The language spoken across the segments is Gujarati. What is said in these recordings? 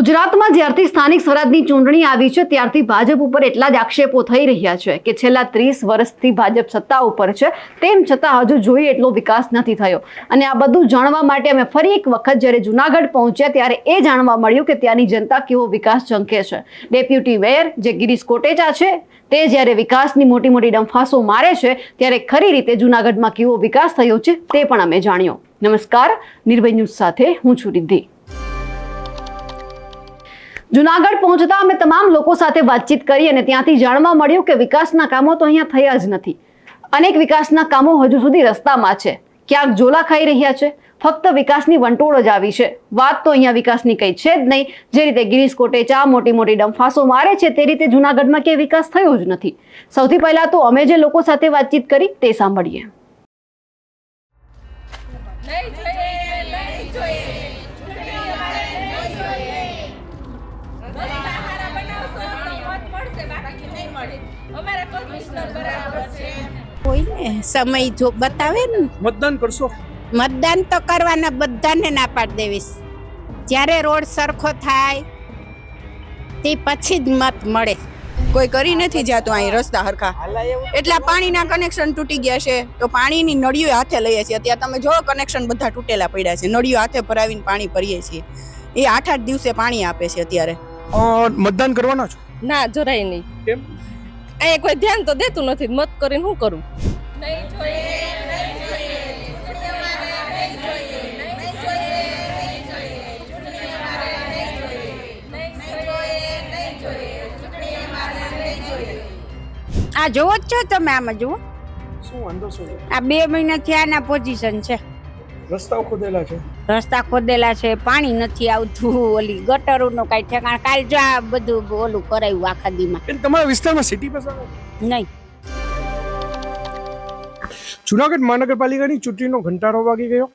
ગુજરાતમાં જ્યારથી સ્થાનિક સ્વરાજની ચૂંટણી આવી છે, ત્યારથી ભાજપ ઉપર એટલા જ આક્ષેપો થઈ રહ્યા છે કે છેલ્લા ત્રીસ વર્ષથી ભાજપ સત્તા ઉપર છે. તેમ છતાં હજુ જોઈએ એટલો વિકાસ નથી થયો. અને આ બધું જાણવા માટે અમે ફરી એક વખત જ્યારે જુનાગઢ પહોંચ્યા, ત્યારે એ જાણવા મળ્યું કે ત્યાંની જનતા કેવો વિકાસ ઝંકે છે. ડેપ્યુટી મેયર જે ગિરીશ કોટેચા છે, તે જ્યારે વિકાસની મોટી મોટી ડંફાસો મારે છે, ત્યારે ખરી રીતે જુનાગઢમાં કેવો વિકાસ થયો છે, તે પણ અમે જાણ્યો. નમસ્કાર, નિર્ભય ન્યૂઝ સાથે હું છું રિદ્ધિ. જુનાગઢ પહોંચતા અમે તમામ લોકો સાથે વાતચીત કરી અને ત્યાંથી જાણવા મળ્યું કે વિકાસના કામો તો અહીંયા થયા જ નથી. અનેક વિકાસના કામો હજુ સુધી રસ્તામાં છે. ક્યાંક ઝોલા ખાઈ રહ્યા છે, ફક્ત વિકાસની વંટોળ જ આવી છે. વાત તો અહીંયા વિકાસની કંઈ છે જ નહીં, જે રીતે ગિરીશ કોટેચા મોટી મોટી ડંફાસો મારે છે તે રીતે જુનાગઢમાં ક્યાંય વિકાસ થયો જ નથી. સૌથી પહેલાં તો અમે જે લોકો સાથે વાતચીત કરી તે સાંભળીએ. સમય જો બતાવે ને મતદાન કરશો. મતદાન તો કરવાના બધાને ના પાડી દેવીશ. જ્યારે રોડ સરખો થાય તે પછી જ મત મળે. કોઈ કરી નથી જાતું અહીં રસ્તા હરખા. એટલા પાણીના કનેક્શન તૂટી ગયા છે તો પાણીની નળીઓ હાથે લઈએ છીએ. અત્યારે તમે જો કનેક્શન બધા તૂટેલા પડ્યા છે. નળીઓ હાથે ભરાવીને પાણી ભરીએ છીએ. એ આઠ આઠ દિવસે પાણી આપે છે અત્યારે. મતદાન કરવાના છો? ના જરાય નહીં. કેમ? અહીંયા કોઈ ધ્યાન તો દેતું નથી. મત કરીને શું કરું? નહીં જોઈએ નહીં જોઈએ. ચૂંટણી અમારે નહીં જોઈએ નહીં જોઈએ નહીં જોઈએ. ચૂંટણી અમારે નહીં જોઈએ નહીં જોઈએ નહીં જોઈએ. ચૂંટણી અમારે નહીં જોઈએ. આ જોવો જ છો તમે આમાં જુઓ. શું વાંધો શું છે? આ બે મહિનાથી આના પોઝિશન છે. રસ્તાઓ ખોદેલા છે. રસ્તા ખોદેલા છે પાણી નથી આવતું ઓલી ગટરોનું કાંઈ ઠેકાણ. કાલ જો આ બધું ઓલું કરાયું આખા દીમાં. તમારા વિસ્તારમાં સિટી બસ આવે? નહીં. જુનાગઢ મહાનગરપાલિકાની ચૂંટણીનો ઘંટારો વાગી ગયો.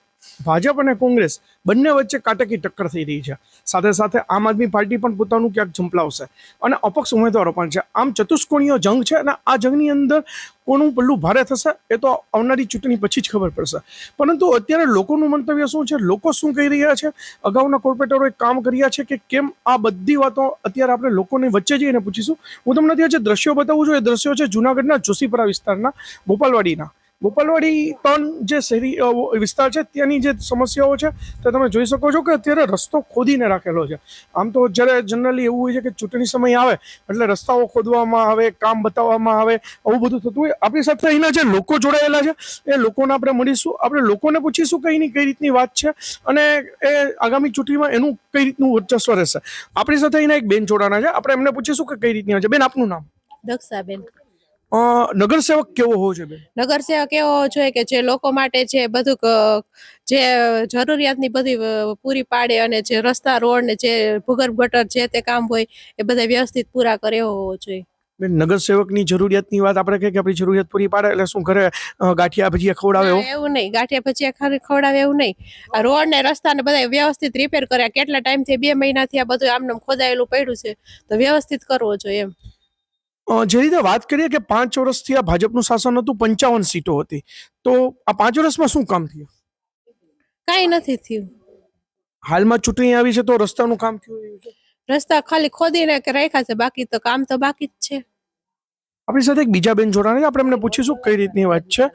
ભાજપ અને કોંગ્રેસ બંને વચ્ચે કાટકી ટક્કર થઈ રહી છે. સાથે સાથે આમ આદમી પાર્ટી પણ પોતાનું ક્યાંક ઝંપલાવશે. અને અપક્ષ ઉમેદવારો પણ છે. આમ ચતુષ્કોણીય જંગ છે અને આ જંગની અંદર કોનું પલ્લું ભારે થશે એ તો આવનારી ચૂંટણી પછી જ ખબર પડશે. પરંતુ અત્યારે લોકોનું મંતવ્ય શું છે? લોકો શું કહી રહ્યા છે? અગાઉના કોર્પોરેટરોએ કામ કર્યા છે કે કેમ આ બધી વાતો અત્યારે આપણે લોકોની વચ્ચે જઈને પૂછીશું. હું તમને ત્યાં જે દ્રશ્યો બતાવું છું એ દ્રશ્યો છે જુનાગઢના જોશીપરા વિસ્તારના ગોપાલવાડીના. ગોપાલવાડી ત્રણ જે શહેરી વિસ્તાર છે, ત્યાંની જે સમસ્યાઓ છે, તે તમે જોઈ શકો છો કે અત્યારે રસ્તો ખોદીને રાખેલો છે. આમ તો જ્યારે જનરલી એવું હોય છે કે ચૂંટણી સમય આવે, એટલે રસ્તાઓ ખોદવામાં આવે, કામ બતાવવામાં આવે, આવું બધું થતું હોય, આપણી સાથે અહીંના જે લોકો જોડાયેલા છે, એ લોકોને આપણે મળીશું. આપણે લોકોને પૂછીશું કે અહીંની કઈ રીતની વાત છે, અને એ આગામી ચૂંટણીમાં એનું કઈ રીતનું વર્ચસ્વ રહેશે. આપણી સાથે અહીંના એક બેન જોડાના છે. આપણે એમને પૂછીશું કે કઈ રીતની છે. બેન, આપનું નામ? દક્ષાબેન. નગરસેવક કેવો હોવો જોઈએ નગરસેવક એવો જોઈએ કે જે લોકો માટે જે બધું જે જરૂરિયાતની બધી પૂરી પાડે અને જે રસ્તા રોડ ને જે ભૂગર્ભ ગટર જે તે કામ હોય એ બધા વ્યવસ્થિત પૂરા કરે એવો હોવો જોઈએ. બેન નગરસેવકની જરૂરિયાતની વાત આપણે કહીએ કે આપણી જરૂરિયાત પૂરી પાડે એટલે શું ઘરે ગાંઠિયા ભજીયા ખવડાવે એવું? નહીં. ગાંઠિયા ભજીયા ખાલી ખવડાવે એવું નહીં. આ રોડ ને રસ્તા ને બધા વ્યવસ્થિત રિપેર કર્યા. કેટલા ટાઈમથી બે મહિનાથી આ બધું આમને ખોદાયેલું પડ્યું છે. તો વ્યવસ્થિત કરવો જોઈએ એમ. જે રીતે વાત કરીએ કે પાંચ વર્ષથી આ ભાજપનું શાસન હતું પંચાવન સીટો હતી. તો આ પાંચ વર્ષમાં શું કામ થયું? કાંઈ નથી થયું. હાલમાં ચૂંટણી આવી છે તો રસ્તાનું કામ થયું છે? રસ્તા ખાલી ખોદીને કે રાખ્યા છે બાકી તો કામ તો બાકી જ છે. આપણી સાથે એક બીજા બેન જોડાણ આપણે એમને પૂછીશું કઈ રીતની વાત છે.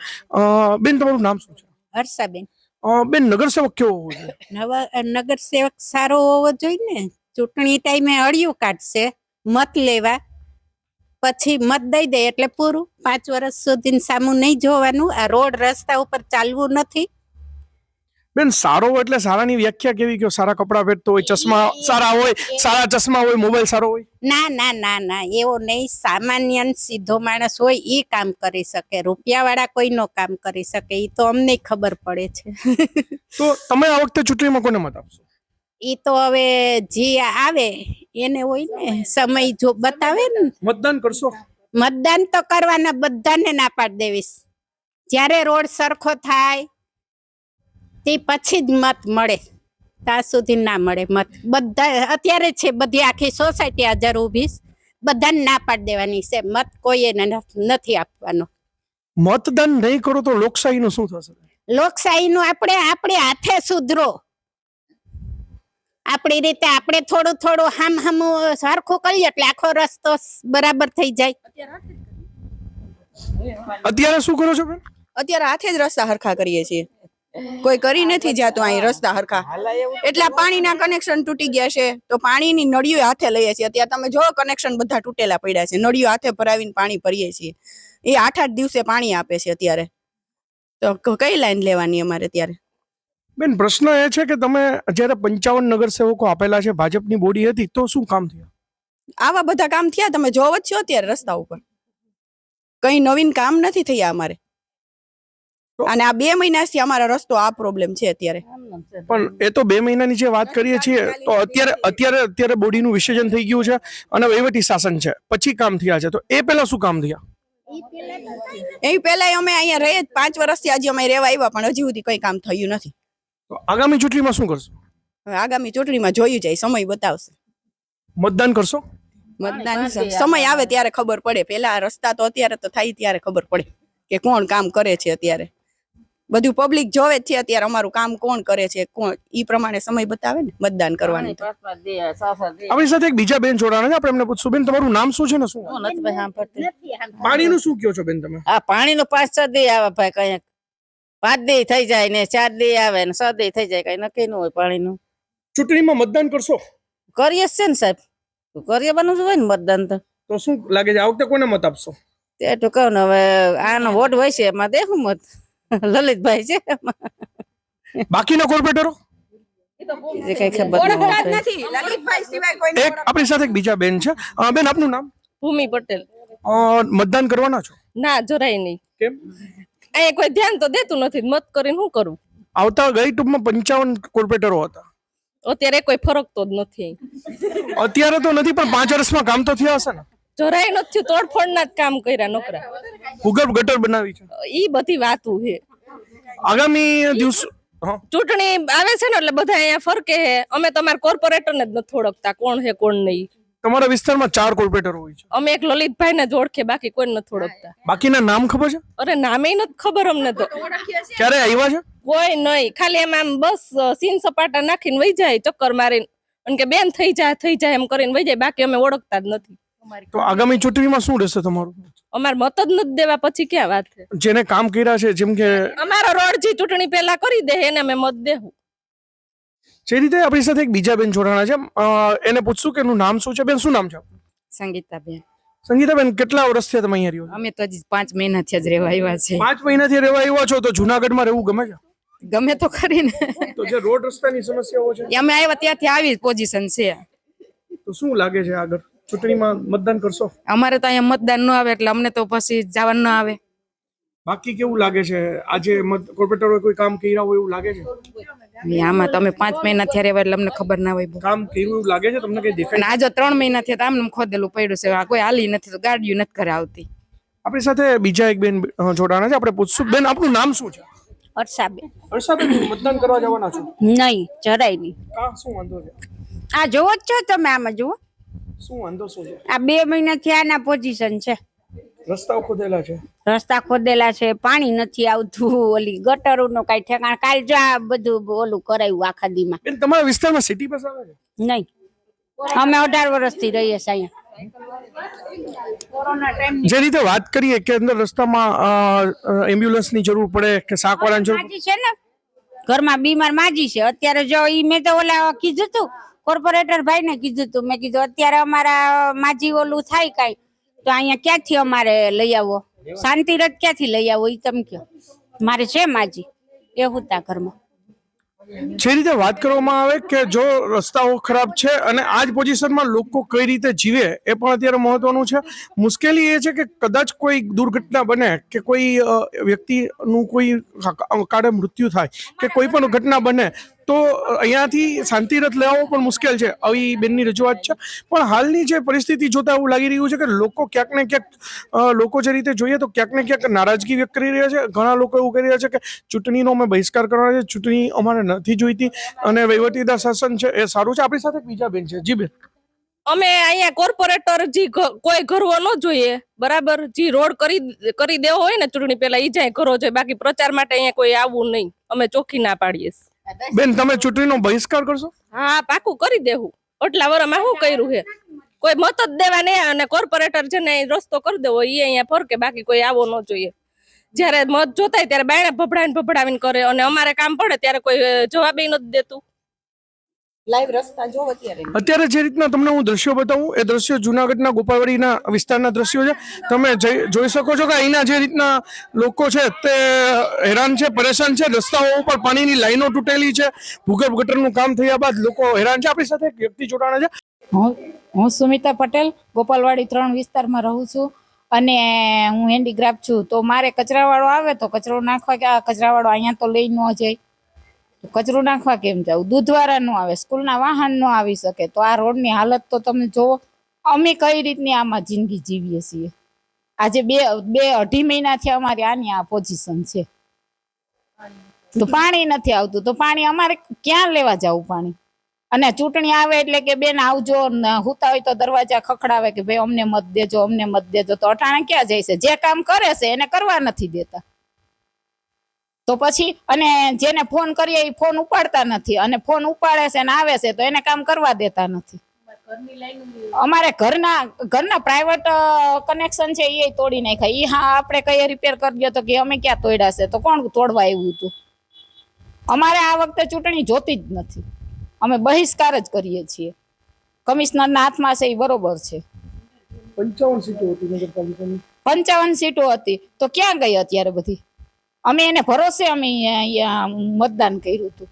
બેન તમારું નામ શું છે? હર્ષાબેન. અ, બેન નગરસેવક કેવો હોવો જોઈએ? નવા નગર સારો હોવો જોઈએ ને? ચૂંટણી ટાઈમે અળિયું કાઢશે મત લેવા પછી મત દઈ દે એટલે પૂરું. પાંચ વર્ષ સુધી સામું નહીં જોવાનું. આ રોડ રસ્તા ઉપર ચાલવું નથી. બેન સારો એટલે સારાની વ્યાખ્યા કેવી? કે સારા કપડાં પહેરતો હોય ચશ્મા સારા હોય સારા ચશ્મા હોય મોબાઈલ સારો હોય? ના ના ના ના. એવો નહીં. સામાન્ય સીધો માણસ હોય એ કામ કરી શકે. રૂપિયા વાળા કોઈનો કામ કરી શકે. એ તો અમને ખબર પડે છે. તો તમે આ વખતે ચૂંટણીમાં કોને મત આપશો? એ તો હવે જે આવે એને હોય ને સમય જો બતાવે ને. મતદાન કરશો? મતદાન તો કરવાના બધાને ના પાડી દેવીશ. જ્યારે રોડ સરખો થાય તે પછી જ મત મળે. ત્યાં સુધી ના મળે મત. બધા અત્યારે છે બધી આખી સોસાયટી હાજર ઊભી બધાને ના પાડી દેવાની છે મત કોઈએ નથી આપવાનો. મતદાન નહીં કરો તો લોકશાહીનું શું થશે? લોકશાહીનું આપણે આપણે હાથે સુધરો. આપણી રીતે આપણે થોડું થોડું હામ હામું સરખું કરીએ એટલે આખો રસ્તો બરાબર થઈ જાય. અત્યારે શું કરો છો બેન? અત્યારે હાથે જ રસ્તા હરખા કરીએ છીએ. કોઈ કરી નથી જાતું અહીં રસ્તા હરખા. એટલા પાણીના કનેક્શન તૂટી ગયા છે તો પાણીની નળીઓ હાથે લઈએ છીએ. અત્યારે તમે જો કનેક્શન બધા તૂટેલા પડ્યા છે. નળીઓ હાથે ભરાવીને પાણી ભરીએ છીએ. એ આઠ આઠ દિવસે પાણી આપે છે અત્યારે. તો કઈ લાઈન લેવાની અમારે ત્યારે? બેન પ્રશ્ન એ છે કે તમે જ્યારે પંચાવન નગરસેવકો આપેલા છે ભાજપની બોડી હતી તો શું કામ થયું? આવા બધા કામ થયા તમે જોવો જ છો અત્યારે રસ્તા ઉપર. કઈ નવીન કામ નથી થયા અમારે. અને આ બે મહિનાથી અમારા રસ્તો આ પ્રોબ્લેમ છે અત્યારે. પણ એ તો બે મહિનાની જે વાત કરીએ છીએ તો અત્યારે અત્યારે અત્યારે બોડીનું વિસર્જન થઈ ગયું છે અને વહીવટી શાસન છે. પછી કામ થયા છે તો એ પહેલા શું કામ થયા? એ પહેલા અમે અહીંયા રહીએ પાંચ વર્ષથી આજે અમે રહેવા આવ્યા પણ હજી સુધી કઈ કામ થયું નથી. તો આગામી ચૂંટણીમાં શું કરશો? હવે આગામી ચૂંટણીમાં જોયું જાય સમય બતાવશે. મતદાન કરશો? મતદાન સમય આવે ત્યારે ખબર પડે. પેલા આ રસ્તા તો અત્યારે તો થાય ત્યારે ખબર પડે કે કોણ કામ કરે છે અત્યારે. બધું પબ્લિક જોવે જ છે અત્યારે અમારું કામ કોણ કરે છે કોણ ઈ પ્રમાણે સમય બતાવે ને મતદાન કરવાનું. આપણી સાથે એક બીજા બેન જોડાણા છે. આપણે એમને પૂછશું બેન તમારું નામ શું છે ને શું? પાણીનું શું કયો છો બેન તમે? આ પાણી નું પાંચ છ દી આવે ભાઈ કંઈક પાંચ દી થઈ જાય ને ચાર દી આવે ને છ દી થઈ જાય કઈ નક્કી ન હોય પાણી નું ચૂંટણીમાં મતદાન કરશો? કરીએ જ છે ને સાહેબ. કરીએ બનવું જ હોય ને મતદાન તો. તો શું લાગે છે આ વખતે કોને મત આપશો? તે તો કહું ને હવે આનો વોટ હોય છે એમાં દેખું મત. લલિતભાઈ છે. બાકીના કોર્પોરેટરો? આપણી સાથે બીજા બેન છે. બેન આપનું નામ? ભૂમિ પટેલ. અ, મતદાન કરવાના છો? ના જરાય નહીં. કેમ? અહીંયા કોઈ ધ્યાન તો દેતું નથી મત કરીને શું કરું? આવતા ગઈ ટૂંકમાં પંચાવન કોર્પોરેટરો હતા. અત્યારે કોઈ ફરક તો જ નથી અત્યારે તો નથી પણ પાંચ વર્ષમાં કામ તો થયા હશે ને. જરાય નથી તોડફોડના જ કામ કર્યા નોકરા. ભૂગર્ભ ગટર બનાવી છે. ઈ બધી વાતું છે. આગામી દિવસ ચૂંટણી આવે છે ને એટલે બધા અહીંયા ફરકે હે અમે તમારા કોર્પોરેટર ને જ નથી ઓળખતા કોણ છે કોણ નહીં. તમારા વિસ્તારમાં ચાર કોર્પોરેટર હોય છે. અમે એક લલિતભાઈ ને ઓળખે બાકી કોઈ નથી ઓળખતા. બાકીના નામ ખબર છે? અરે નામે નથી ખબર અમને તો. ક્યારે આવ્યા છે? કોઈ નહીં. ખાલી એમ આમ બસ સીન સપાટા નાખીને વહી જાય ચક્કર મારીને. અને કે બેન થઈ જાય થઈ જાય એમ કરીને વહી જાય. બાકી અમે ઓળખતા જ નથી. તો આગામી ચૂંટણીમાં શું રહેશે તમારું? અમાર મત જ નથી દેવા પછી ક્યાં વાત છે? જેને કામ કર્યા છે જેમ કે અમારો રોડ જે ચૂંટણી પહેલા કરી દે એને અમે મત દેવું જે રીતે આપણી સાથે એક બીજા બેન જોડાણા છે. એને પૂછશું કે એનું નામ શું છે? બેન શું નામ છે આપનું? સંગીતાબેન. સંગીતાબેન કેટલા વર્ષથી તમે અહીંયા રહ્યો અમે તો હજી પાંચ મહિનાથી જ રહેવા આવ્યા છે. પાંચ મહિનાથી રહેવા આવ્યા છો તો જુનાગઢમાં રહેવું ગમે છે? ગમે તો ખરી ને તો જે રોડ રસ્તાની સમસ્યાઓ છે? અમે આવ્યા ત્યાંથી આવી પોઝિશન છે. તો શું લાગે છે આગળ? ચૂંટણીમાં મતદાન કરશો? અમારે તો અહીંયા મતદાન ન આવે એટલે અમને તો પછી જવાનું ન આવે. બાકી કેવું લાગે છે? આજે મત કોર્પોરેટરોએ કોઈ કામ કર્યા હોય એવું લાગે છે? આમાં તમે પાંચ મહિના થયા એટલે અમને ખબર ના હોય કામ કર્યું એવું લાગે છે? તમને કઈ દેખાય આજે ત્રણ મહિના થયા તો આમને આમ ખોદેલું પડ્યું છે. આ કોઈ હાલી નથી તો ગાડીઓ નથી ઘરે આવતી. આપણી સાથે બીજા એક બેન જોડાણા છે. આપણે પૂછશું. બેન આપનું નામ શું છે? હર્ષાબેન. હર્ષાબેન મતદાન કરવા જવાના છો? નહીં જરાય નહીં. કા શું વાંધો છે? આ જોવો જ છો તમે આમાં જુઓ. શું વાંધો શું છે? આ બે મહિના થયા ના પોઝિશન છે. રસ્તાઓ ખોદેલા છે? રસ્તા ખોદેલા છે પાણી નથી આવતું ઓલી ગટરોનું કઈ ઠેકાણ. કાલ જો આ બધું ઓલું કરાયું આખા દીમાં. બેન તમારા વિસ્તારમાં સિટી બસ આવે છે? નહીં. અમે અઢાર વર્ષથી રહીએ છીએ અહીંયા. જે રીતે વાત કરીએ કે અંદર રસ્તામાં એમ્બ્યુલન્સની એમ્બ્યુલન્સની જરૂર પડે કે શાકવાળાની જરૂર છે ને? ઘરમાં બીમાર માજી છે. અત્યારે જો ઈ મેં તો ઓલા કીધું તું કોર્પોરેટર ભાઈ ને કીધું તું. મેં કીધું અત્યારે અમારા માજી ઓલું થાય કઈ. તો અહીંયા ક્યાંથી અમારે લઈ આવો? શાંતિ રથ ક્યાંથી લઈ આવો એ તમે કયો? મારે છે માજી. એ હુતા ઘરમાં. જે રીતે વાત કરવામાં આવે કે જો રસ્તાઓ ખરાબ છે અને આ જ પોઝિશનમાં લોકો કઈ રીતે જીવે એ પણ અત્યારે મહત્વનું છે. મુશ્કેલી એ છે કે કદાચ કોઈ દુર્ઘટના બને કે કોઈ વ્યક્તિનું કોઈ કાળે મૃત્યુ થાય કે કોઈ પણ ઘટના બને તો અહીંયાથી શાંતિરથ લેવો પણ મુશ્કેલ છે. આવી બેનની રજૂઆત છે. પણ હાલની જે પરિસ્થિતિ જોતા એવું લાગી રહ્યું છે કે લોકો ક્યાંક ને ક્યાંક લોકો જે રીતે જોઈએ તો ક્યાંક ને ક્યાંક નારાજગી વ્યક્ત કરી રહ્યા છે. ઘણા લોકો એવું કરી રહ્યા છે કે ચૂંટણીનો અમે બહિષ્કાર કરવાના છે. ચૂંટણી અમારે નથી જોઈતી અને વહીવટીદાર શાસન છે એ સારું છે. આપણી સાથે બીજા બેન છે. જી બેન. અમે અહીંયા કોર્પોરેટર જે કોઈ ઘરવો ન જોઈએ. બરાબર? જે રોડ કરી કરી દેવો હોય ને ચૂંટણી પહેલા એ જાય ઘરો જોઈએ બાકી પ્રચાર માટે અહીંયા કોઈ આવવું નહીં. અમે ચોખ્ખી ના પાડીએ. બેન તમે ચૂંટણીનો બહિષ્કાર કરશો? હા પાકું કરી દેવું એટલા વરમાં શું કર્યું છે? કોઈ મત જ દેવા નહીં અને કોર્પોરેટર છે ને રસ્તો કરી દેવો એ અહીંયા ફરકે બાકી કોઈ આવો ન જોઈએ. જ્યારે મત જોતાય ત્યારે બાયણે ભભડાવીને ભભડાવીને કરે અને અમારે કામ પડે ત્યારે કોઈ જવાબ નથી દેતું. લાઈવ રસ્તા જો અત્યારે અત્યારે જે રીતના તમને હું દ્રશ્યો બતાવું એ દ્રશ્યો જુનાગઢના ગોપાલવાડીના વિસ્તારના દ્રશ્યો છે. તમે જઈ- જોઈ શકો છો કે અહીંના જે રીતના લોકો છે તે હેરાન છે પરેશાન છે. રસ્તાઓ ઉપર પાણીની લાઈનો તૂટેલી છે. ભૂગર્ભ ગટરનું કામ થયા બાદ લોકો હેરાન છે. આપણી સાથે એક વ્યક્તિ જોડાણા છે. હું હું સુમિતા પટેલ ગોપાલવાડી ત્રણ વિસ્તારમાં રહું છું અને હું હેન્ડીક્રાફ્ટ છું. તો મારે કચરાવાળો આવે તો કચરો નાખવા કે આ કચરાવાળો અહીંયા તો લઈ ન જાય. કચરો નાખવા કેમ જાવ? દૂધવાળા નો આવે, સ્કૂલના વાહન નો આવી શકે. તો આ રોડની હાલત તો તમે જોવો, અમે કઈ રીતની આમાં જિંદગી જીવીએ છીએ? આજે બે બે અઢી મહિનાથી અમારી આની આ પોઝિશન છે. તો પાણી નથી આવતું. તો પાણી અમારે ક્યાં લેવા જવું પાણી? અને ચૂંટણી આવે એટલે કે બેન આવજો હુતા હોય તો દરવાજા ખખડાવે કે ભાઈ અમને મત દેજો, અમને મત દેજો. તો અટાણે ક્યાં જાય છે? જે કામ કરે છે, એને કરવા નથી દેતા. તો પછી અને જેને ફોન કરીએ એ ફોન ઉપાડતા નથી. અને ફોન ઉપાડે છે ને આવે છે તો એને કામ કરવા દેતા નથી. અમારે ઘરના ઘરના પ્રાઇવેટ કનેક્શન છે એ તોડી નાખ્યા. એ હા આપણે કઈ રિપેર કરી દો તો કે અમે ક્યાં તોડ્યા છે? તો કોણ તોડવા આવ્યું હતું અમારે આ વખતે ચૂંટણી જોતી જ નથી. અમે બહિષ્કાર જ કરીએ છીએ. કમિશનરના હાથમાં છે એ બરોબર છે. પંચાવન સીટો હતી પંચાવન સીટો હતી. તો ક્યાં ગઈ અત્યારે બધી? અમે એને ભરોસે અમે મતદાન કર્યું હતું.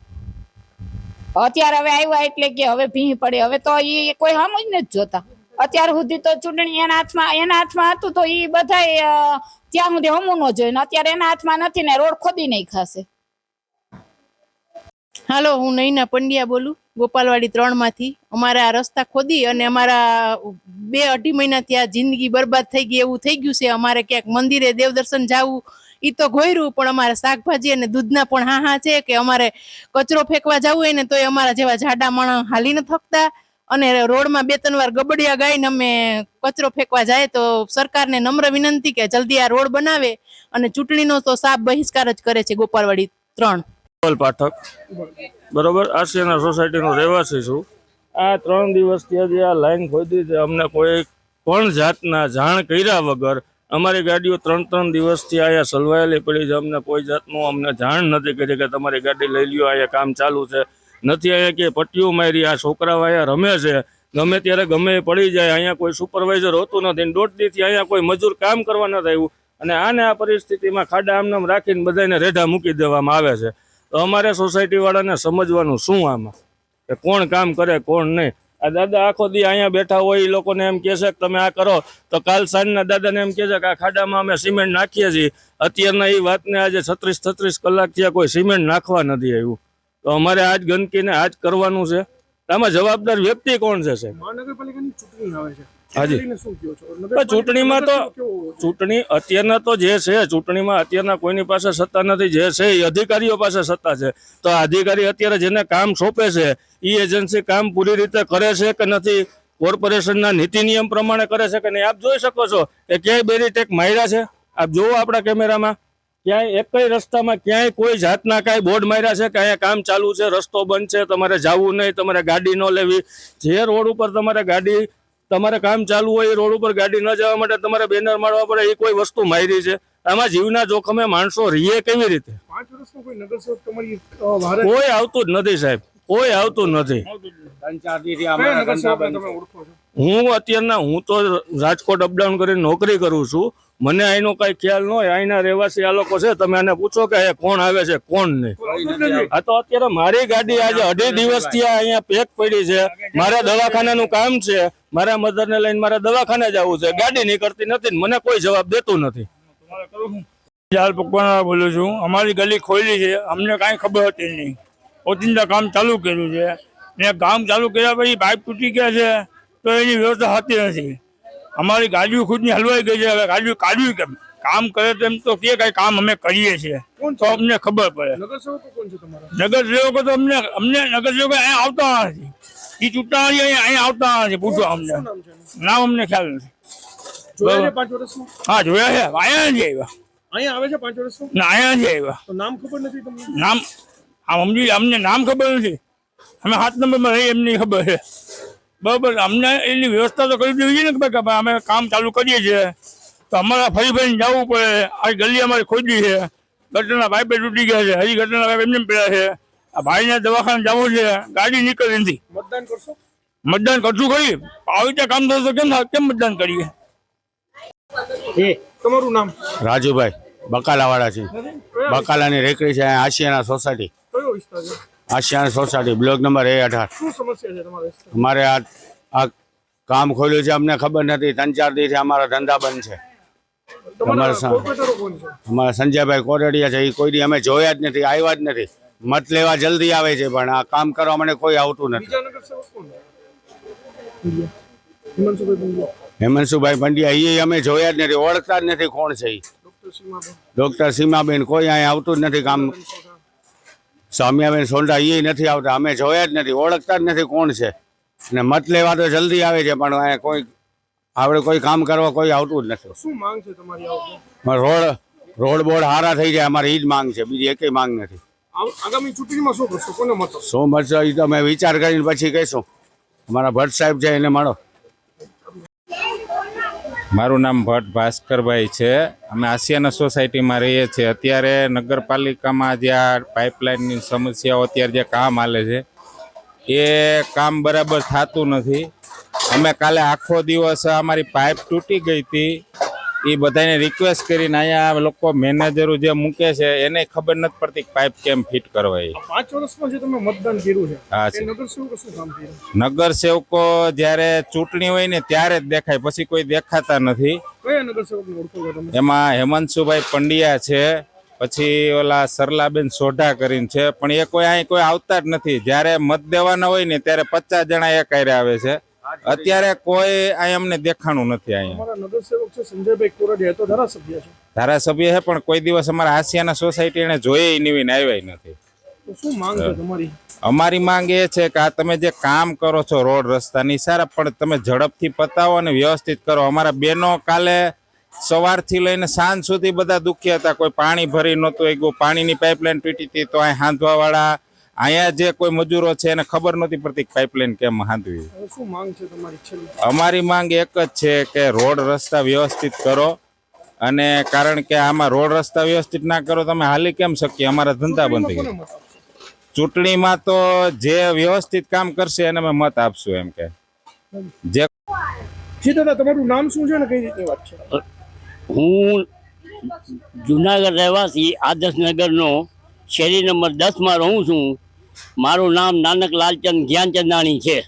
અત્યારે હવે આવ્યા એટલે કે હવે ભીં પડે. હવે તો એ કોઈ હમ જ જોતા. અત્યાર સુધી તો ચૂંટણી એના હાથમાં એના હાથમાં હતું તો એ બધા ત્યાં સુધી હમું ન જોયું. અત્યારે એના હાથમાં નથી ને રોડ ખોદી નહીં ખાશે હાલો, હું નૈના પંડ્યા બોલું, ગોપાલવાડી ત્રણમાંથી અમારા રસ્તા ખોદી અને અમારા બે અઢી મહિનાથી આ જિંદગી બરબાદ થઈ ગઈ, એવું થઈ ગયું છે. અમારે ક્યાંક મંદિરે દેવદર્શન જવું ઈ તો ગોયરું, પણ અમારે શાકભાજી અને દૂધના પણ હા હા છે કે અમારે કચરો ફેંકવા જવું હોય ને તોય અમારા જેવા જાડા માણસ હાલી ન થકતા. અને રોડમાં બે ત્રણ વાર ગબડિયા ગાઈને અમે કચરો ફેંકવા જાય તો સરકારને નમ્ર વિનંતી કે જલ્દી આ રોડ બનાવે અને ચૂંટણીનો તો સાફ બહિષ્કાર જ કરે છે ગોપાલવાડી ત્રણ. પાઠક. બરોબર? આશિયાના સોસાયટીનો રહેવાસી છું. આ ત્રણ દિવસથી આજે આ લાઈન ખોદી છે. અમને કોઈ પણ જાતના જાણ કર્યા વગર અમારી ગાડીઓ ત્રણ ત્રણ દિવસથી અહીંયા સલવાયેલી પડી છે. અમને કોઈ જાતનું અમને જાણ નથી કરી કે તમારી ગાડી લઈ લ્યો, અહીંયા કામ ચાલુ છે. નથી અહીંયા કે પટ્ટીઓ મારી, આ છોકરાઓ અહીંયા રમે છે. ગમે ત્યારે ગમે પડી જાય, અહીંયા કોઈ સુપરવાઇઝર હોતું નથી. દોઢ અહીંયા કોઈ મજૂર કામ કરવા નથી આવ્યું. અને આને આ પરિસ્થિતિમાં ખાડા આમનામ રાખીને બધાને રેઢા મૂકી દેવામાં આવે છે. તો અમારે સોસાયટીવાળાને સમજવાનું શું આમાં? કે કોણ કામ કરે, કોણ નહીં? આ દાદા આખો દી અહીંયા બેઠા હોય એ લોકોને એમ કહે છે કે તમે આ કરો. તો કાલ સાંજના દાદાને એમ કહે છે કે આ ખાડામાં અમે સિમેન્ટ નાખીએ છીએ. અત્યારના એ વાતને આજે છત્રીસ છત્રીસ કલાક થયા કોઈ સિમેન્ટ નાખવા નથી આવ્યું. તો અમારે આજ ગંદકીને આજ કરવાનું છે. આમાં જવાબદાર વ્યક્તિ કોણ છે સાહેબ? મહાનગરપાલિકાની ચૂંટણી આવે છે. હાજી. ચૂંટણીમાં તો? ચૂંટણી અત્યારના તો જે છે ચૂંટણીમાં અત્યારના કોઈની પાસે સત્તા નથી જે છે એ અધિકારીઓ પાસે સત્તા છે. તો અધિકારી અત્યારે જેને કામ સોંપે છે એ એજન્સી કામ પૂરી રીતે કરે છે કે નથી? કોર્પોરેશનના નીતિ નિયમ પ્રમાણે કરે છે કે નહીં? આપ જોઈ શકો છો કે ક્યાંય બેરીટેક માર્યા છે. આપ જોવો આપણા કેમેરામાં. ક્યાંય એકય રસ્તામાં ક્યાંય કોઈ જાતના કાંઈ બોર્ડ માર્યા છે કે અહીંયા કામ ચાલુ છે રસ્તો બંધ છે તમારે જવું નહીં તમારે ગાડી ન લેવી. જે રોડ ઉપર તમારે ગાડી તમારે કામ ચાલુ હોય એ રોડ ઉપર ગાડી ન જવા માટે તમારે બેનર મારવા પડે એ કોઈ વસ્તુ મારી છે. આમાં જીવના જોખમે માણસો રહીએ કેવી રીતે? કોઈ આવતું જ નથી સાહેબ કોઈ આવતું નથી. હું અત્યારના હું તો રાજકોટ અપડાઉન કરીને નોકરી કરું છું. મને અહીંનો કઈ ખ્યાલ ન હોય અહીંના રહેવાસી આ લોકો છે તમે આને પૂછો કે એ કોણ આવે છે કોણ નહીં. આ તો અત્યારે મારી ગાડી આજે અઢી દિવસથી અહીંયા પેક પડી છે. મારા દવાખાનાનું કામ છે. મારા મધરને લઈને મારે દવાખાને જવું છે. ગાડી નીકળતી નથી મને કોઈ જવાબ દેતું નથી. જાલ પકવાના બોલું છું. અમારી ગલી ખોલી છે. અમને કાંઈ ખબર હતી નહીં. ઓચિંતા કામ ચાલુ કર્યું છે. ને કામ ચાલુ કર્યા પછી પાઇપ તૂટી ગયા છે. તો એની વ્યવસ્થા હતી નથી. અમારી ગાડીઓ ખુદની હલવાઈ ગઈ છે. હવે ગાડીઓ કાઢવી કેમ? કામ કરે તેમ તો કે કઈ કામ અમે કરીએ છીએ. તો અમને ખબર પડે. નગરસેવકો તો અમને અમને નગર સેવકો અહીંયા આવતા નથી. એ ચૂંટણા અહીંયા આવતા નથી પૂછવા અમને. નામ અમને ખ્યાલ નથી. હા જોયા છે. અહીંયા નથી આવ્યા. અહીંયા આવે છે પાંચ વર્ષમાં? ના અહીંયા નથી આવ્યા. નામ ખબર નથી તમને? નામ આમ સમજી અમને નામ ખબર નથી. અમે સાત નંબરમાં રહી એમની ખબર છે. બરાબર અમને એની વ્યવસ્થા તો કરી દેવી ને કે ભાઈ અમે કામ ચાલુ કરીએ છીએ. તો અમારે ફરી ફરીને જવું પડે. આ ગલી અમારી ખોદી છે. ગટરના પાઇપે તૂટી ગયા છે. હજી ગટરના પાઇપ એમને એમ પડ્યા છે. આ ભાઈને દવાખાને જવું છે. ગાડી નીકળી નથી મતદાન કરશો? મતદાન કરશું ખરી. આવી રીતે કામ થશે કેમ કેમ મતદાન કરીએ? તમારું નામ? રાજુભાઈ બકાલાવાળા છે. બકાલાની રેકડી છે આશિયાના સોસાયટી. કયો વિસ્તાર છે? Ashiyana society block number A અઢાર. શું સમસ્યા છે તમારે અમારે આ આ કામ ખોલ્યું છે અમને ખબર નથી. ત્રણ ચાર દિવસથી અમારા ધંધા બંધ છે. અમારા સંજયભાઈ કોરડિયા છે એ કોઈ દી અમે જોયા જ નથી આવ્યા જ નથી. મત લેવા જલ્દી આવે છે પણ આ કામ કરવા મને કોઈ આવતું નથી. હેમંતસુભાઈ પંડ્યા. એ અમે જોયા જ નથી ઓળખતા જ નથી કોણ છે એ ડોક્ટર સીમાબેન. કોઈ અહીંયા આવતું જ નથી કામ. સામ્યાબેન સોંડા એ નથી આવતા. અમે જોયા જ નથી. ઓળખતા જ નથી કોણ છે. અને મત લેવા તો જલ્દી આવે છે પણ અહીંયા કોઈ આપણે કોઈ કામ કરવા કોઈ આવતું જ નથી. શું માંગ છે તમારી રોડ રોડ બોર્ડ હારા થઈ જાય. અમારી એ જ માંગ છે. બીજી એકેય માંગ નથી. આગામી ચૂંટણીમાં શું કરશો? કોને મત શું મળશે એ તો અમે વિચાર કરીને પછી કહીશું. અમારા ભટ્ટ સાહેબ છે એને મળો. મારું નામ ભટ્ટ ભાસ્કરભાઈ છે. અમે આસિયાના સોસાયટીમાં રહીએ છીએ. અત્યારે નગરપાલિકામાં જે આ પાઇપલાઇનની સમસ્યાઓ અત્યારે જે કામ હાલે છે, એ કામ બરાબર થતું નથી. અમે કાલે આખો દિવસ અમારી પાઇપ તૂટી ગઈ હતી. એ બધાને રિક્વેસ્ટ કરીને અહીંયા લોકો મેનેજરો જે મૂકે છે એને ખબર નથી પડતી પાઇપ કેમ ફિટ કરવા એ પાંચ વર્ષમાં જે તમે મતદાન કર્યું છે હા છે. નગરસેવકો નગર સેવકો જ્યારે ચૂંટણી હોય ને ત્યારે જ દેખાય પછી કોઈ દેખાતા નથી. કયા નગરસેવકને ઓળખો એમાં હેમંતસુભાઈ પંડ્યા છે પછી ઓલા સરલાબેન સોઢા કરીને છે પણ એ કોઈ અહીં કોઈ આવતા જ નથી. જ્યારે મત દેવાના હોય ને ત્યારે પચાસ જણા એક આવે છે. અત્યારે કોઈ અહીં અમને દેખાણું નથી અહીંયા. નગરસેવક છે સંજયભાઈ કોરડિયા તો ધારાસભ્ય છે. ધારાસભ્ય છે પણ કોઈ દિવસ અમારા આસિયાના સોસાયટી એને જોઈએ નીવીને આવ્યા નથી. શું માંગ છે તમારી? અમારી માંગ એ છે કે આ તમે જે કામ કરો છો રોડ રસ્તાની સારા પણ તમે ઝડપથી પતાવો અને વ્યવસ્થિત કરો. અમારા બેનો કાલે સવારથી લઈને સાંજ સુધી બધા દુઃખી હતા. કોઈ પાણી ભરી નહોતું ગયું પાણીની પાઇપલાઇન તૂટી હતી તો અહીં હાંધવાવાળા અહીંયા જે કોઈ મજૂરો છે એને ખબર નહોતી પડતી પાઇપલાઇન કેમ હાંધવી. શું માંગ છે તમારી અમારી માંગ એક જ છે કે રોડ રસ્તા વ્યવસ્થિત કરો અને કારણ કે આમાં રોડ રસ્તા વ્યવસ્થિત ના કરો તમે હાલી કેમ શકીએ? અમારા ધંધા બંધ થઈ ગયા. ચૂંટણીમાં તો જે વ્યવસ્થિત કામ કરશે એને અમે મત આપશું એમ કે. જે જી દાદા તમારું નામ શું છે ને કઈ રીતની વાત છે? હું જુનાગઢ રહેવાસી આદર્શનગરનો શેરી નંબર દસમાં રહું છું. મારું નામ નાનક લાલચંદ જ્ઞાનચંદાણી છે.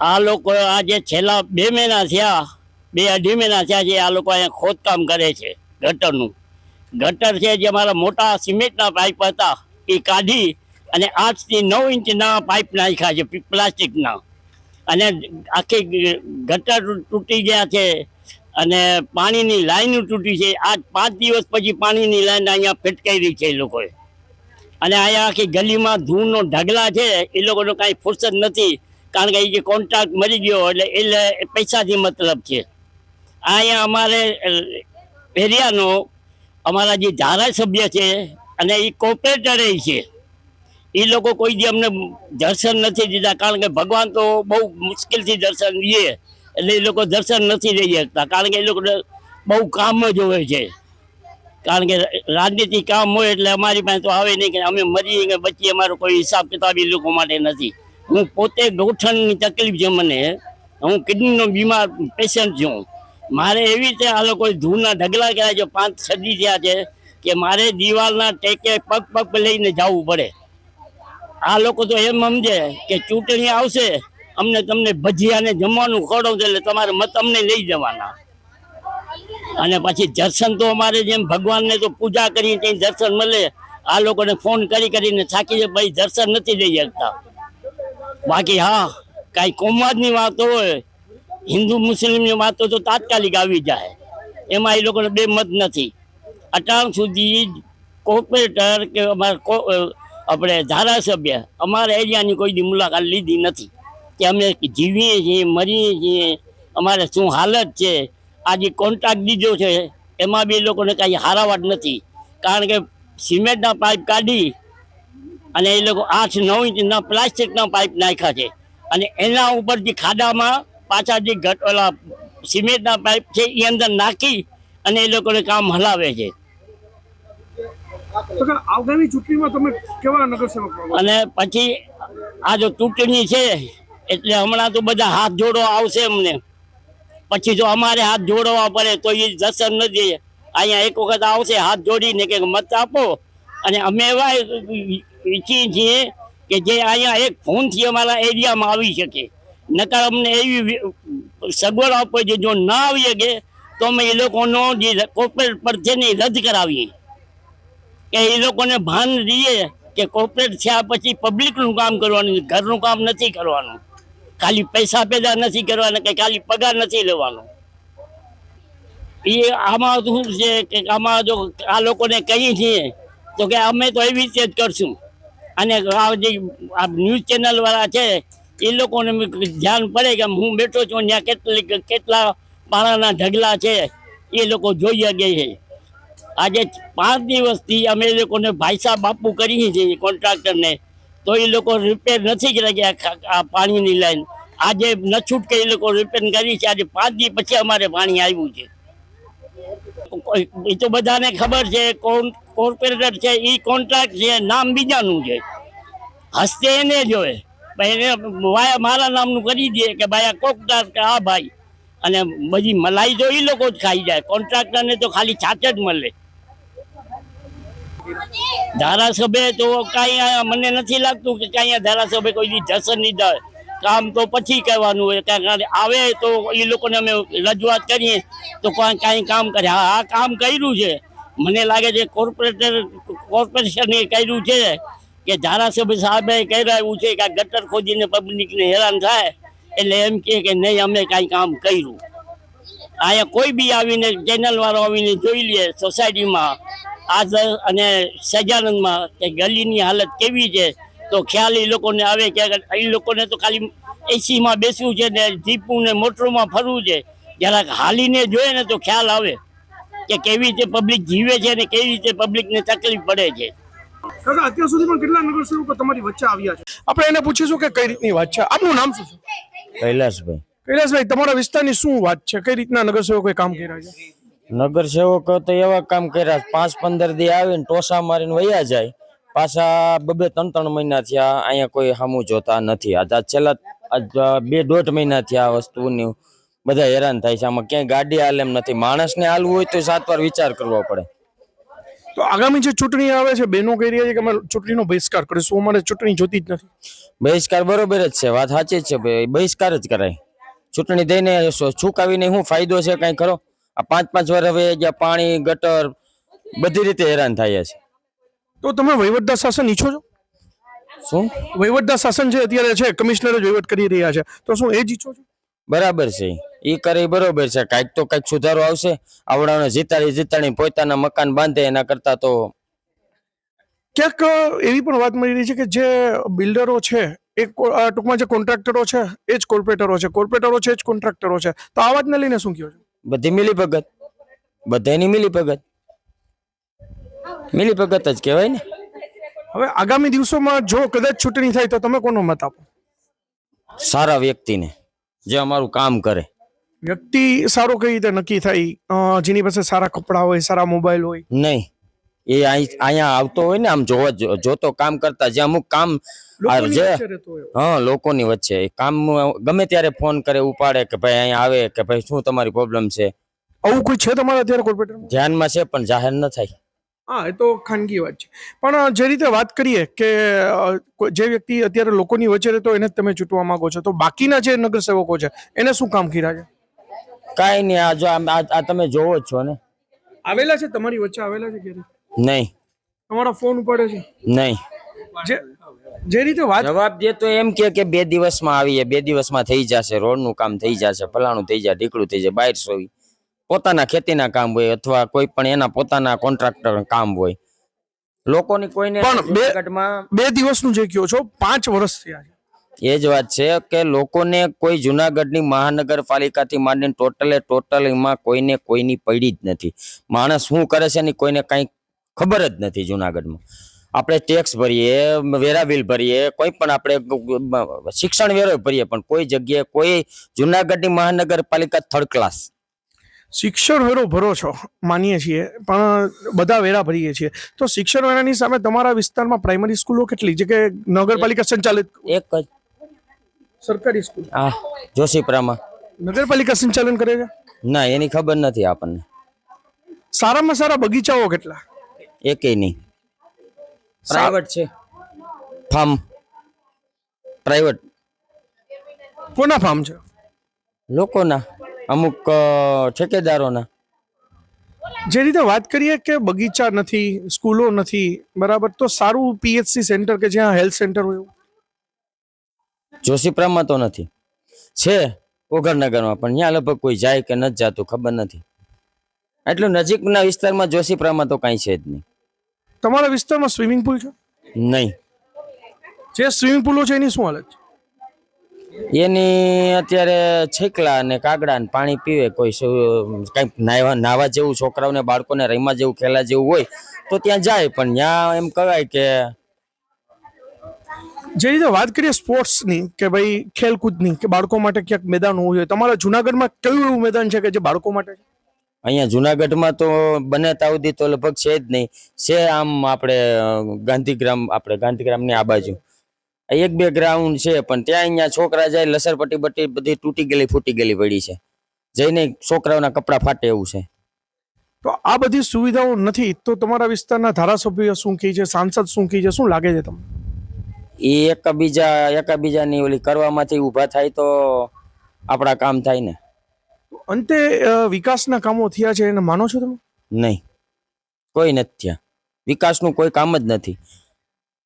આ લોકો આ જે છેલ્લા બે મહિના થયા, બે અઢી મહિના થયા છે આ લોકો અહીંયા ખોદકામ કરે છે ગટરનું. ગટર છે જે મારા મોટા સિમેન્ટના પાઇપ હતા, એ કાઢી અને આઠથી નવ ઇંચના પાઇપ નાખ્યા છે પ્લાસ્ટિકના. અને આખી ગટર તૂટી ગયા છે અને પાણીની લાઈન તૂટી છે. આજ પાંચ દિવસ પછી પાણીની લાઈન અહીંયા ફેટકાઈ છે એ લોકોએ. અને અહીંયા આખી ગલીમાં ધૂળનો ઢગલા છે, એ લોકોનો કાંઈ ફુરસત નથી. કારણ કે એ જે કોન્ટ્રાક્ટ મરી ગયો એટલે એટલે પૈસાથી મતલબ છે. અહીંયા અમારે એરિયાનો અમારા જે ધારાસભ્ય છે અને એ કોર્પોરેટર છે. એ લોકો કોઈ દી અમને દર્શન નથી દીધા, કારણ કે ભગવાન તો બહુ મુશ્કેલથી દર્શન દે એટલે એ લોકો દર્શન નથી દઈ શકતા, કારણ કે એ લોકોને બહુ કામ જ હોય છે. કારણ કે રાજનીતિ કામ હોય એટલે અમારી પાસે તો આવે નહીં કે અમે મરીએ કે બચીએ, અમારો કોઈ હિસાબ કિતાબ એ લોકો માટે નથી. હું પોતે ગૌઠણની તકલીફ છે મને. હું કિડનીનો બીમાર પેશન્ટ છું. મારે એવી રીતે આ લોકો ધૂળના ઢગલા કર્યા છે, પાંચ સદી થયા છે કે મારે દિવાલના ટેકે પગ પગ લઈને જવું પડે. આ લોકો તો એમ સમજે કે ચૂંટણી આવશે, અમને તમને ભજીયાને જમવાનું ખવડાવશે એટલે તમારે મત અમને લઈ જવાના. અને પછી દર્શન તો અમારે જેમ ભગવાનને તો પૂજા કરી ત્યાં દર્શન મળે. આ લોકોને ફોન કરી કરીને થાકી જાય, ભાઈ દર્શન નથી લઈ શકતા. બાકી હા, કાંઈ કોમવાદની વાત હોય, હિન્દુ મુસ્લિમની વાતો તો તાત્કાલિક આવી જાય. એમાં એ લોકોને બે મત નથી. અટાણ સુધી કોર્પોરેટર કે અમારા આપણે ધારાસભ્ય અમારા એરિયાની કોઈ દી મુલાકાત લીધી નથી. કે અમે જીવીએ છીએ, મરીએ છીએ, અમારે શું હાલત છે આ જે કોન્ટ્રાક્ટ દીધો છે એમાં બી એ લોકોને કાંઈ હારાવાટ નથી. કારણ કે સિમેન્ટના પાઇપ કાઢી અને એ લોકો આઠ નવ ઇંચના પ્લાસ્ટિકના પાઇપ નાખ્યા છે. અને એના ઉપરથી ખાડામાં પાછા જે ઘટ ઓલા સિમેન્ટના પાઇપ છે એ અંદર નાખી અને એ લોકોને કામ હલાવે છે. આગામી ચૂંટણીમાં તમે કેવા નગરસેવક અને પછી આ જો ચૂંટણી છે એટલે હમણાં તો બધા હાથ જોડો આવશે અમને. પછી જો અમારે હાથ જોડવા પડે તો એ દર્શન નથી અહીંયા એક વખત આવશે, હાથ જોડીને કે મત આપો. અને અમે એવા ઈચ્છીએ છીએ કે જે અહીંયા એક ફોનથી અમારા એરિયામાં આવી શકે. નકર અમને એવી સગવડ આપો જે જો ના આવીએ કે તો અમે એ લોકોનો જે કોર્પોરેટ પર છે ને રદ કરાવીએ. કે એ લોકોને ભાન દઈએ કે કોર્પોરેટ થયા પછી પબ્લિકનું કામ કરવાનું, ઘરનું કામ નથી કરવાનું. ખાલી પૈસા પેદા નથી કરવાના કે ખાલી પગાર નથી લેવાનો. એ આમાં શું છે કે આમાં જો આ લોકોને કહીએ છીએ, તો કે અમે તો એવી રીતે જ કરશું. અને આ જે આ ન્યૂઝ ચેનલવાળા છે, એ લોકોને ધ્યાન પડે કે હું બેઠો છું, ત્યાં કેટલી કેટલા પાણાના ઢગલા છે, એ લોકો જોઈ શકે છે. આજે પાંચ દિવસથી અમે લોકોને ભાઈ સાહેબ બાપુ કરીએ છીએ કોન્ટ્રાક્ટરને. તો એ લોકો રિપેર નથી જ રહ્યા આ પાણીની લાઈન આજે ન છૂટકે એ લોકો રિપેર કરી છે. આજે પાંચ દિવસ પછી અમારે પાણી આવ્યું છે. એ તો બધાને ખબર છે, કોણ, કોર્પોરેટર છે એ કોન્ટ્રાક્ટ છે, નામ બીજાનું છે. હસ્તે એને જોવે એને વાયા મારા નામનું કરી દે કે ભાઈ આ કોન્ટ્રાક્ટ કે આ ભાઈ. અને બધી મલાઈ તો એ લોકો જ ખાઈ જાય. કોન્ટ્રાક્ટરને તો ખાલી છાત જ મળે. ધારાસભ્ય તો કાંઈ મને નથી લાગતું કે કાંઈ ધારાસભ્ય કોઈ દી નહીં જાય કામ તો પછી કહેવાનું હોય. કારણ આવે તો એ લોકોને અમે રજૂઆત કરીએ તો કોઈ કાંઈ કામ કરે. આ કામ કર્યું છે. મને લાગે છે કોર્પોરેટર, કોર્પોરેશને કર્યું છે કે ધારાસભ્ય સાહેબે એવું છે કે ગટર ખોદીને પબ્લિકને હેરાન થાય એટલે એમ કહે કે નહીં, અમે કાંઈ કામ કર્યું. અહીંયા કોઈ બી આવીને ચેનલ વાળો આવીને જોઈ લે સોસાયટીમાં આજ અને સજાનંદમાં કે ગલીની હાલત કેવી છે તો ખ્યાલ એ લોકોને આવે કે એ લોકોને તો ખાલી એસીમાં બેસવું છે ને જીપું ને મોટરોમાં ફરવું છે. જરાક હાલીને જોઈએ ને તો ખ્યાલ આવે કે કેવી રીતે પબ્લિક જીવે છે ને કેવી રીતે પબ્લિકને તકલીફ પડે છે. કાકા અત્યાર સુધીમાં કેટલા નગરસેવકો તમારી વચ્ચે આવ્યા છે? આપણે એને પૂછીશું કે કઈ રીતની વાત છે? આપનું નામ શું છે? કૈલાસભાઈ. કૈલાસભાઈ તમારા વિસ્તારની શું વાત છે? કઈ રીતના નગરસેવકોએ કામ કર્યા છે? નગર સેવકો તો એવા કામ કર્યા પાંચ પંદર દી આવીને ટોસા મારીને વયા જાય. પાછા બબે ત્રણ ત્રણ મહિના થયા અહીંયા કોઈ સામું જોતા નથી. આજ છેલ્લા બે દોઢ મહિના થયા આ વસ્તુની. બધા હેરાન થાય છે. આમાં ક્યાંય ગાડી હાલે એમ નથી. માણસને હાલવું હોય તો સાત વાર વિચાર કરવો પડે. તો આગામી જે ચૂંટણી આવે છે બેનો કહી રહ્યા છે કે અમે ચૂંટણીનો બહિષ્કાર કરીશું. અમારે ચૂંટણી જોતી જ નથી. બહિષ્કાર બરોબર જ છે. વાત સાચી જ છે. ભાઈ બહિષ્કાર જ કરાય. ચૂંટણી દઈને છુકાવીને શું ફાયદો છે કઈ ખરો? આ પાંચ પાંચ વાર હવે જ્યાં પાણી ગટર બધી રીતે હેરાન થાય છે. તો તમે વહીવટદાર શાસન ઈચ્છો છો? શું? વહીવટદાર શાસન જે અત્યારે છે કમિશનર જ વહીવટ કરી રહ્યા છે. તો શું એ જ ઈચ્છો છો? બરાબર છે. એ કરે બરોબર છે. કાંઈક તો કાંઈક સુધારો આવશે. આવડાને જીતાડી જીતાડી પોતાના મકાન બાંધે એના કરતા તો ક્યાંક એવી પણ વાત મળી રહી છે કે જે બિલ્ડરો છે એ ટૂંકમાં જે કોન્ટ્રાક્ટરો છે એ જ કોર્પોરેટરો છે. કોર્પોરેટરો છે એ જ કોન્ટ્રાક્ટરો છે. તો આ વાતને લઈને શું કહો છો? બધી મિલી ભગત બધાની મિલી ભગત મિલી ભગત જ કહેવાય ને. હવે આગામી દિવસોમાં જો કદાચ ચૂંટણી થાય તો તમે કોનો મત આપો? સારા વ્યક્તિને જે અમારું કામ કરે. વ્યક્તિ સારો કઈ રીતે નક્કી થાય? જેની પાસે સારા કપડાં હોય સારા મોબાઈલ હોય? નહીં. એ અહીં- અહીંયા આવતો હોય ને આમ જોવા જ- જોતો કામ કરતા જે અમુક કામ જે હા લોકોની વચ્ચે. કામ ગમે ત્યારે ફોન કરે ઉપાડે કે ભાઈ અહીંયા આવે કે ભાઈ શું તમારી પ્રોબ્લેમ છે? આવું કોઈ છે તમારા અત્યારે કોર્પોરેટર ધ્યાનમાં છે પણ જાહેર ન થાય. હા એ તો ખાનગી વાત છે. પણ જે રીતે વાત કરીએ કે કોઈ- જે વ્યક્તિ અત્યારે લોકોની વચ્ચે રહેતો એને જ તમે ચૂંટવા માંગો છો. તો બાકીના જે નગરસેવકો છે એને શું કામ કીરા છે? કાંઈ નહીં આ જો આમ- આ આ તમે જોવો જ છો ને. આવેલા છે? તમારી વચ્ચે આવેલા છે ક્યારે નહીં. તમારા ફોન ઉપાડે છે? નહીં. જે જે રીતે વાત જવાબ દે તો એમ કે કે બે દિવસમાં આવીએ બે દિવસમાં થઈ જશે રોડનું કામ થઈ જશે ફલાણું થઈ જાય ઢીકળું થઈ જાય બહાર સોવી પોતાના ખેતીના કામ હોય અથવા કોઈ પણ એના પોતાના કોન્ટ્રાક્ટર કામ હોય. લોકોની કોઈને પણ બે- દિવસનું જે કયો છો પાંચ વર્ષ થયા છે. એ જ વાત છે કે લોકોને કોઈ જુનાગઢની મહાનગરપાલિકાથી માંડીને ટોટલે ટોટલ એમાં કોઈને કોઈની પડી જ નથી. માણસ શું કરે છે ને કોઈને કાંઈ ખબર જ નથી જુનાગઢમાં. આપણે ટેક્સ ભરીએ વેરા બિલ ભરીએ કોઈ પણ આપણે શિક્ષણ વેરો ભરીએ પણ કોઈ જગ્યાએ કોઈ જુનાગઢની મહાનગરપાલિકા થર્ડ ક્લાસ શિક્ષણ વેરો ભરો છો માનીએ છીએ પણ બધા વેરા ભરીએ છીએ. તો શિક્ષણ વેરાની સામે તમારા વિસ્તારમાં પ્રાઇમરી સ્કૂલો કેટલી? છે કે નગરપાલિકા સંચાલિત એક જ. સરકારી સ્કૂલ હા જોશીપરામાં. નગરપાલિકા સંચાલન કરે છે? ના એની ખબર નથી આપણને. સારામાં સારા બગીચાઓ કેટલા? એકેય નહીં. પ્રાઇવેટ છે. ફાર્મ. પ્રાઇવેટ કોના ફાર્મ છે? લોકોના. અમુક ઠેકેદારોના. જે રીતે વાત કરીએ કે બગીચા નથી સ્કૂલો નથી બરાબર તો સારું પીએચસી સેન્ટર કે જ્યાં હેલ્થ સેન્ટર હોય જોશીપરામાં તો નથી. છે ઓગરનગરમાં પણ ત્યાં લગભગ કોઈ જાય કે નથી જાતું ખબર નથી. એટલું નજીકના વિસ્તારમાં જોશીપરામાં તો કાંઈ છે જ નહીં. તમારા વિસ્તારમાં સ્વિમિંગ પુલ છે? નહીં. જે સ્વિમિંગ પુલો છે એની શું હાલત છે? એની અત્યારે છેકલા અને કાગડા ને પાણી પીવે કોઈ કંઈક નાહવા નાવા જેવું છોકરાઓને બાળકોને રમવા જેવું ખેલા જેવું હોય તો ત્યાં જાય. પણ ત્યાં એમ કહેવાય કે જે રીતે વાત કરીએ સ્પોર્ટ્સની કે ભાઈ ખેલકૂદની કે બાળકો માટે ક્યાંક મેદાન હોવું જોઈએ તમારા જુનાગઢમાં કયું એવું મેદાન છે કે જે બાળકો માટે છે? અહીંયા જુનાગઢમાં તો બને તાવદી તો લગભગ છે જ નહીં. છે આમ આપણે ગાંધીગ્રામ આપણે ગાંધીગ્રામની આ બાજુ. એક બે ગ્રાઉન્ડ છે પણ ત્યાં અહીંયા છોકરા જાય લસરપટ્ટી બટ્ટી બધી તૂટી ગયેલી ફૂટી ગયેલી પડી છે. જઈને છોકરાઓના કપડાં ફાટે એવું છે. તો આ બધી સુવિધાઓ નથી તો તમારા વિસ્તારના ધારાસભ્ય શું કહે છે સાંસદ શું કહે છે શું લાગે છે તમને? એ એકબીજા એકબીજાની ઓલી કરવામાંથી ઊભા થાય તો આપણા કામ થાય ને. અંતે વિકાસના કામો થયા છે એને માનો છો તમે? નહીં. કોઈ નથી થયા. વિકાસનું કોઈ કામ જ નથી.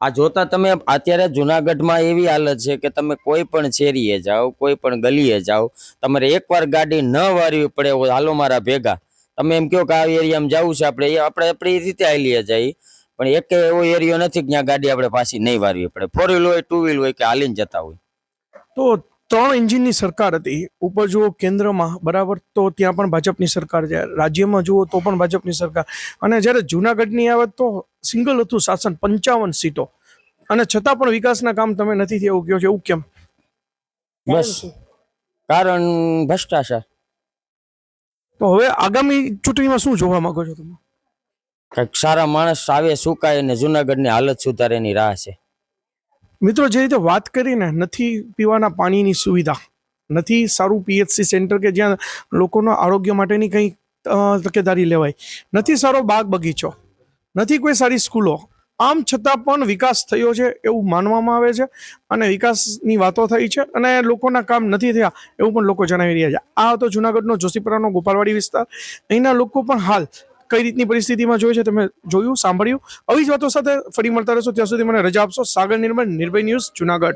આ જોતા તમે અત્યારે જુનાગઢમાં એવી હાલત છે કે તમે કોઈ પણ શેરીએ જાઓ કોઈ પણ ગલીએ જાઓ તમારે એકવાર ગાડી ન વારવી પડે હાલો મારા ભેગા. તમે એમ કહો કે આ એરિયામાં જવું છે આપણે એ આપણે આપણી રીતે હાલીએ જઈએ પણ એક એવો એરિયો નથી કે ત્યાં ગાડી આપણે પાછી નહીં વારવી પડે. ફોર વ્હીલ હોય ટુ વ્હીલ હોય કે હાલીને જતા હોય. તો ત્રણ એન્જિનની સરકાર હતી. ઉપર જુઓ કેન્દ્રમાં બરાબર તો ત્યાં પણ ભાજપની સરકાર છે. રાજ્યમાં જુઓ તો પણ ભાજપની સરકાર. અને જ્યારે જુનાગઢની આવે તો સિંગલ હતું શાસન પંચાવન સીટો. અને છતાં પણ વિકાસના કામ તમે નથી થયા એવું કહો છો. એવું કેમ? બસ. કારણ ભ્રષ્ટાચાર. તો હવે આગામી ચૂંટણીમાં શું જોવા માંગો છો તમે? કંઈક સારા માણસ આવે સુકાય અને જુનાગઢની હાલત સુધારે એની રાહ છે. મિત્રો, જે રીતે વાત કરીને નથી પીવાના પાણીની સુવિધા, નથી સારું પીએચસી સેન્ટર કે જ્યાં લોકોના આરોગ્ય માટેની કંઈ તકેદારી લેવાય, નથી સારો બાગ બગીચો, નથી કોઈ સારી સ્કૂલો, આમ છતાં પણ વિકાસ થયો છે એવું માનવામાં આવે છે અને વિકાસની વાતો થઈ છે અને લોકોના કામ નથી થયા એવું પણ લોકો જણાવી રહ્યા છે. આ હતો જુનાગઢનો જોશીપરાનો ગોપાલવાડી વિસ્તાર. અહીંના લોકો પણ હાલ કઈ રીતની પરિસ્થિતિમાં જોઈ છે તમે જોયું, સાંભળ્યું? આવી જ વાતો સાથે ફરી મળતા રહેશો. ત્યાં સુધી મને રજા આપશો. સાગર નિર્મળ, નિર્ભય ન્યૂઝ, જુનાગઢ.